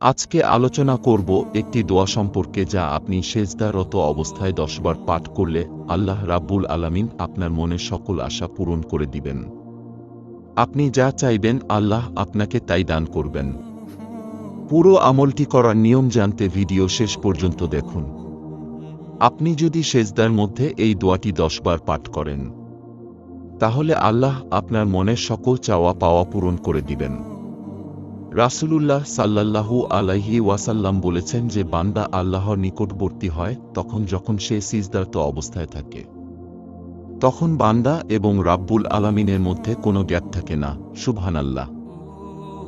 আজকে আলোচনা করব একটি দোয়া সম্পর্কে যা আপনি সেজদারত অবস্থায় দশবার পাঠ করলে আল্লাহ রাব্বুল আলামিন আপনার মনের সকল আশা পূরণ করে দিবেন। আপনি যা চাইবেন আল্লাহ আপনাকে তাই দান করবেন। পুরো আমলটি করার নিয়ম জানতে ভিডিও শেষ পর্যন্ত দেখুন। আপনি যদি সেজদার মধ্যে এই দোয়াটি দশবার পাঠ করেন, তাহলে আল্লাহ আপনার মনের সকল চাওয়া পাওয়া পূরণ করে দিবেন। রাসূলুল্লাহ সাল্লাল্লাহু আলাইহি ওয়াসাল্লাম বলেছেন যে বান্দা আল্লাহর নিকটবর্তী হয়, তখন যখন সে সিজদারত অবস্থায় থাকে। তখন বান্দা এবং রাব্বুল আলামিনের মধ্যে কোনো গ্যাপ থাকে না, সুবহানাল্লাহ।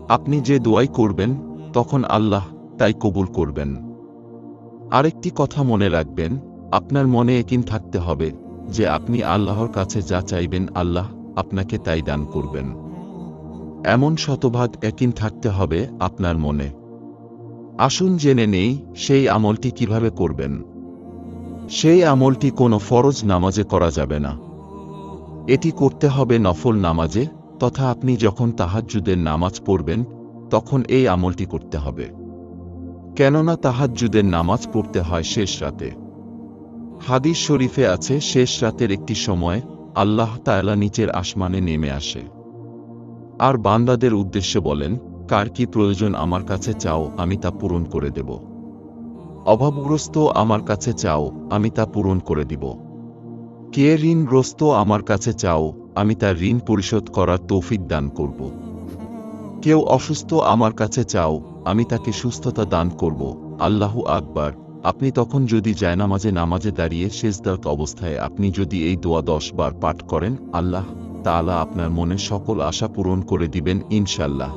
আপনি যে দোয়াই করবেন, তখন আল্লাহ তাই কবুল করবেন। আরেকটি কথা মনে রাখবেন, আপনার মনে একিন থাকতে হবে যে আপনি আল্লাহর কাছে যা চাইবেন, আল্লাহ আপনাকে তাই দান করবেন। এমন শতভাগ একিন থাকতে হবে আপনার মনে। আসুন জেনে নেই, সেই আমলটি কীভাবে করবেন। সেই আমলটি কোনো ফরজ নামাজে করা যাবে না। এটি করতে হবে নফল নামাজে, তথা আপনি যখন তাহাজ্জুদের নামাজ পড়বেন, তখন এই আমলটি করতে হবে। কেননা তাহাজ্জুদের নামাজ পড়তে হয় শেষ রাতে। হাদিস শরীফে আছে, শেষ রাতের একটি সময় আল্লাহ তায়ালা নিচের আসমানে নেমে আসে। আর বান্দাদের উদ্দেশ্যে বলেন, কার কি প্রয়োজন আমার কাছে চাও, আমি তা পূরণ করে দেব। অভাবগ্রস্ত আমার কাছে চাও, আমি তা পূরণ করে দিব। কে ঋণগ্রস্ত আমার কাছে চাও, আমি তার ঋণ পরিশোধ করার তৌফিক দান করব। কেউ অসুস্থ আমার কাছে চাও, আমি তাকে সুস্থতা দান করব। আল্লাহ আকবার, আপনি তখন যদি জায়নামাজে নামাজে দাঁড়িয়ে শেষদাত অবস্থায় আপনি যদি এই দোয়া দশ বার পাঠ করেন, আল্লাহ তাআলা আপনার মনে সকল আশা পূরণ করে দিবেন ইনশাল্লাহ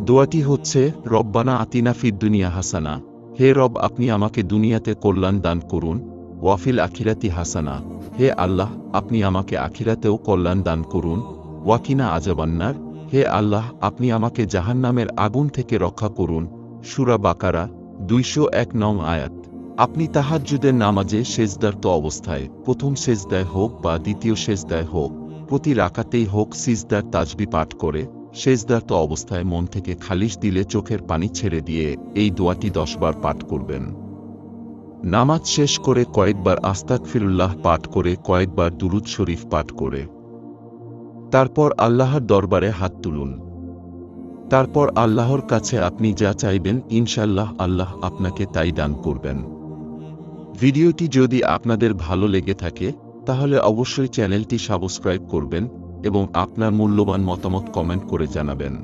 দোয়াটি হচ্ছে, রব্বানা আতিনা ফিদ দুনিয়া হাসানা। হে রব, আপনি আমাকে দুনিয়াতে কল্যাণ দান করুন ওয়াফিল আখিরাতি হাসানা। হে আল্লাহ, আপনি আমাকে আখিরাতেও কল্যাণ দান করুন ওয়াকিনা আজাবান্নার হে আল্লাহ, আপনি আমাকে জাহান্নামের আগুন থেকে রক্ষা করুন। সুরা বাকারা, দুইশো এক নং আয়াত। আপনি তাহাজ্জুদের নামাজে সেজদার তো অবস্থায়, প্রথম সেজদায় হোক বা দ্বিতীয় সেজদায় হোক। প্রতি রাকাতেই হোক সিজদার তাজবি পাঠ করে সেজদার্ত অবস্থায় মন থেকে খালিশ দিলে চোখের পানি ছেড়ে দিয়ে এই দোয়াটি দশবার পাঠ করবেন। নামাজ শেষ করে কয়েকবার আস্তাক ফিরুল্লাহ পাঠ করে কয়েকবার দুরুদ শরীফ পাঠ করে। তারপর আল্লাহর দরবারে হাত তুলুন। তারপর আল্লাহর কাছে আপনি যা চাইবেন ইনশাল্লাহ আল্লাহ আপনাকে তাই দান করবেন। ভিডিওটি যদি আপনাদের ভালো লেগে থাকে তাহলে অবশ্যই চ্যানেলটি সাবস্ক্রাইব করবেন এবং আপনার মূল্যবান মতামত কমেন্ট করে জানাবেন।